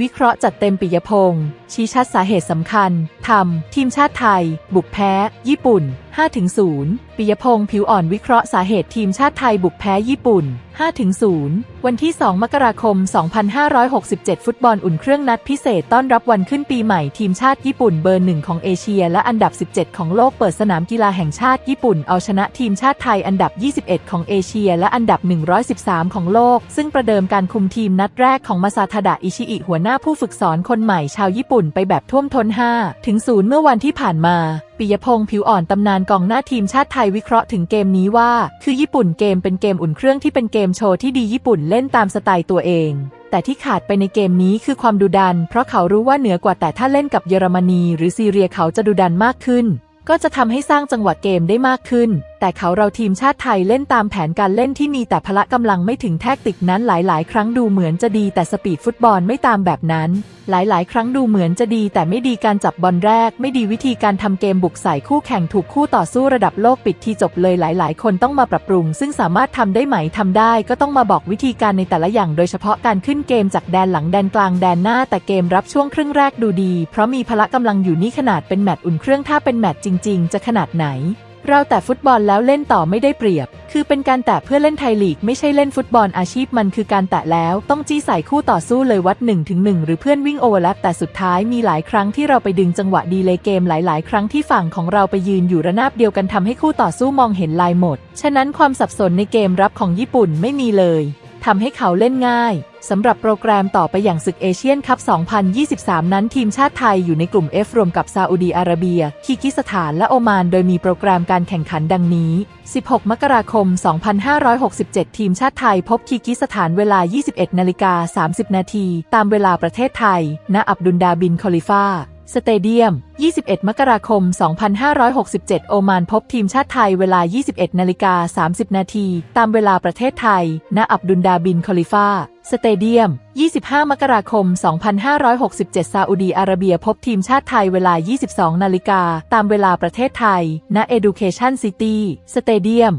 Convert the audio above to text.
วิเคราะห์จัดเต็มปิยพงศ์ชี้ชัดสาเหตุสำคัญทำทีมชาติไทย บุกแพ้ ญี่ปุ่น 5-0 ปิยพงศ์ผิวอ่อนวิเคราะห์สาเหตุทีมชาติไทยบุกแพ้ญี่ปุ่น 5-0 วันที่ 2 มกราคม 2567 ฟุตบอลอุ่นเครื่องนัดพิเศษต้อนรับวันขึ้นปีใหม่ทีมชาติญี่ปุ่นเบอร์หนึ่งของเอเชียและอันดับ 17 ของโลกเปิดสนามกีฬาแห่งชาติญี่ปุ่นเอาชนะทีมชาติไทยอันดับ 21 ของเอเชียและอันดับ 113 ของโลก ซึ่งประเดิมการคุมทีมนัดแรกของมาซาทาดะอิชิอิหัวหน้าผู้ฝึกสอนคนใหม่ชาวญี่ปุ่นไปแบบท่วมท้น5-0 เมื่อวันที่ผ่านมาปิยพงศ์ผิวอ่อนตำนานกองหน้าทีมชาติไทยวิเคราะห์ถึงเกมนี้ว่า คือญี่ปุ่นเกมเป็นเกมอุ่นเครื่องที่เป็นเกมโชว์ที่ดีญี่ปุ่นเล่นตามสไตล์ตัวเอง แต่ที่ขาดไปในเกมนี้คือความดุดัน เพราะเขารู้ว่าเหนือกว่าแต่ถ้าเล่นกับเยอรมนี หรือซีเรียเขาจะดุดันมากขึ้น ก็จะทำให้สร้างจังหวะเกมได้มากขึ้น แต่เขาเราทีมชาติไทยเล่นตามแผนการเล่นที่มีแต่พละกำลังไม่ถึงแท็กติกนั้นหลาย ๆ ครั้งดูเหมือนจะดีแต่สปีดฟุตบอลไม่ตามแบบนั้น หลาย ๆ ครั้งดูเหมือนจะดีแต่ไม่ดีการจับบอลแรก ไม่ดีวิธีการทำเกมบุกใส่คู่แข่งถูกคู่ต่อสู้ระดับโลกปิดที่จบเลยหลาย ๆ คนต้องมาปรับปรุง ซึ่งสามารถทำได้ไหมทำได้ ก็ต้องมาบอกวิธีการในแต่ละอย่าง โดยเฉพาะการขึ้นเกมจากแดนหลังแดนกลางแดนหน้า แต่เกมรับช่วงครึ่งแรกดูดี เพราะมีพละกำลังอยู่นี่ขนาดเป็นแมตช์อุ่นเครื่องถ้าเป็นแมตช์จริง ๆ จะขนาดไหน เราแต่ฟุตบอลแล้วเล่นต่อไม่ได้เปรียบ คือเป็นการแตะเพื่อเล่นไทยลีกไม่ใช่เล่นฟุตบอลอาชีพมันคือการแตะแล้วต้องจี้ใส่คู่ต่อสู้เลยวัด1นถึงหหรือเพื่อนวิ่งโอเวอร์แลปแต่สุดท้ายมีหลายครั้งที่เราไปดึงจังหวะดีเลยเกมหลาย ๆ ครั้งที่ฝั่งของเราไปยืนอยู่ระนาบเดียวกันทำให้คู่ต่อสู้มองเห็นลายหมด ฉะนั้นความสับสนในเกมรับของญี่ปุ่นไม่มีเลย ทำให้เขาเล่นง่ายสำหรับโปรแกรมต่อไปอย่างศึกเอเชียนคัพ 2023 นั้นทีมชาติไทยอยู่ในกลุ่ม F รวมกับซาอุดีอาระเบีย คีกิสถานและโอมาน โดยมีโปรแกรมการแข่งขันดังนี้ 16 มกราคม 2567 ทีมชาติไทยพบคีกิสถานเวลา 21นาฬิกา30 นาที ตามเวลาประเทศไทย ณ อับดุลดาบินคอลิฟา สเตเดียม 21 มกราคม 2567 โอมานพบทีมชาติไทยเวลา 21 นาฬิกา 30 นาที ตามเวลาประเทศไทย ณ อับดุลดาบินคอลิฟา สเตเดียม 25 มกราคม 2567 ซาอุดีอาระเบียพบทีมชาติไทยเวลา 22 นาฬิกา ตามเวลาประเทศไทย ณ Education City สเตเดียม